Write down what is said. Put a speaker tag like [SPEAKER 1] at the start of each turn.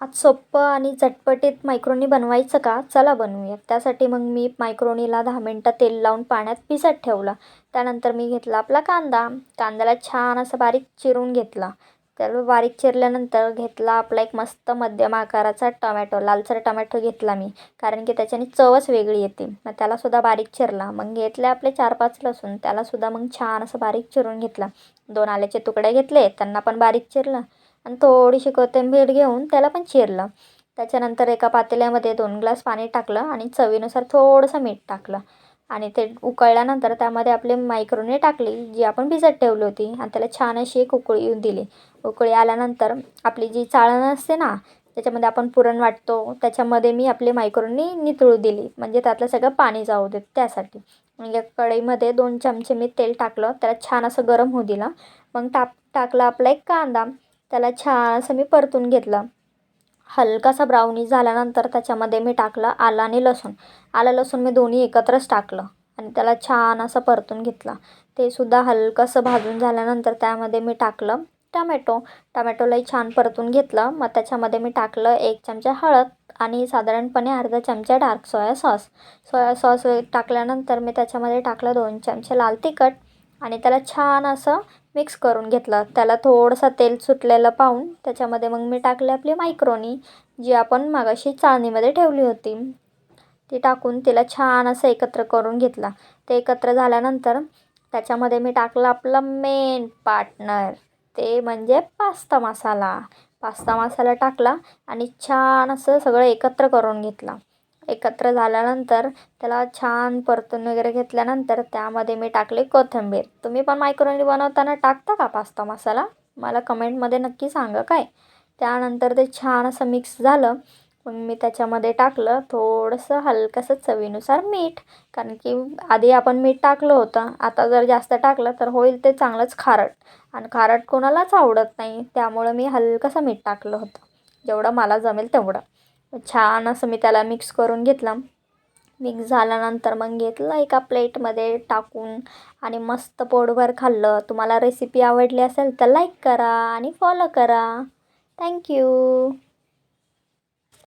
[SPEAKER 1] आज सोप्पं आणि चटपटीत मायक्रोनी बनवायचं का? चला बनवूया त्यासाठी मग मी मायक्रोनीला दहा मिनटं तेल लावून पाण्यात भिजत ठेवलं. त्यानंतर मी घेतला आपला कांदा. कांद्याला छान असं बारीक चिरून घेतला. तर बारीक चिरल्यानंतर घेतला आपला एक मस्त मध्यम आकाराचा टमॅटो. लालसर टमॅटो घेतला मी कारण की त्याच्याने चवच वेगळी येते. मग त्यालासुद्धा बारीक चिरला. मग घेतले आपले चार पाच लसूण. त्यालासुद्धा मग छान असं बारीक चिरून घेतला. दोन आल्याचे तुकडे घेतले. त्यांना पण बारीक चिरलं. आणि थोडीशी कोथिंबीर घेऊन त्याला पण चिरलं. त्याच्यानंतर एका पातेल्यामध्ये दोन ग्लास पाणी टाकलं आणि चवीनुसार थोडंसं मीठ टाकलं. आणि ते उकळल्यानंतर त्यामध्ये आपले मायक्रोनी टाकली जी आपण भिजत ठेवली होती. आणि त्याला छान अशी एक उकळी येऊन दिली. उकळी आल्यानंतर आपली जी चाळण असते ना त्याच्यामध्ये आपण पुरण वाटतो. त्याच्यामध्ये मी आपली मायक्रोनी नितळू दिली. म्हणजे त्यातलं सगळं पाणी जाऊ देत त्यासाठी. म्हणजे कढईमध्ये दोन चमचे मी तेल टाकलं. त्याला छान असं गरम होऊ दिलं. मग टाक टाकला आपला एक कांदा. त्याला छान असं मी परतून घेतलं. हलकासा ब्राउनी झाल्यानंतर त्याच्यामध्ये मी टाकलं आलं आणि लसूण. आलं लसूण मी दोन्ही एकत्रच टाकलं आणि त्याला छान असं परतून घेतलं. ते सुद्धा हलकंसं भाजून झाल्यानंतर त्यामध्ये मी टाकलं टमॅटो. टमॅटोलाही छान परतून घेतलं. मग त्याच्यामध्ये मी टाकलं एक चमचा हळद आणि साधारणपणे अर्धा चमचा dark soya sauce soya sauce टाकल्यानंतर मी त्याच्यामध्ये टाकलं दोन चमचे लाल तिखट आणि त्याला छान असं मिक्स करून घेतलं. त्याला थोडंसं तेल सुटलेलं पाहून त्याच्यामध्ये मग मी टाकले आपली मायक्रोनी जी आपण मागाशी चाळणीमध्ये ठेवली होती. ती टाकून तिला छान असं एकत्र करून घेतला. ते एकत्र झाल्यानंतर त्याच्यामध्ये मी टाकलं आपलं मेन पार्टनर ते म्हणजे पास्ता मसाला पास्ता मसाला टाकला आणि छान असं सगळं एकत्र करून घेतला. एकत्र झाल्यानंतर त्याला छान परतून वगैरे घेतल्यानंतर त्यामध्ये मी टाकले कोथिंबीर. तुम्ही पण मायक्रोनी बनवताना टाकता का पास्ता मसाला? मला कमेंटमध्ये नक्की सांगा काय? त्यानंतर ते छान असं मिक्स झालं. मग मी त्याच्यामध्ये टाकलं थोडंसं हलकंसं चवीनुसार मीठ. कारण की आधी आपण मीठ टाकलं होतं. आता जर जास्त टाकलं तर होईल ते चांगलंच खारट. आणि खारट कोणालाच आवडत नाही. त्यामुळं मी हलकंसं मीठ टाकलं होतं. जेवढं मला जमेल तेवढं. छान असं मी त्याला मिक्स करून घेतलं. मिक्स झाल्यानंतर मग घेतलं एका प्लेटमध्ये टाकून आणि मस्त पोटभर खाल्लं. तुम्हाला रेसिपी आवडली असेल तर लाईक करा आणि फॉलो करा. थँक्यू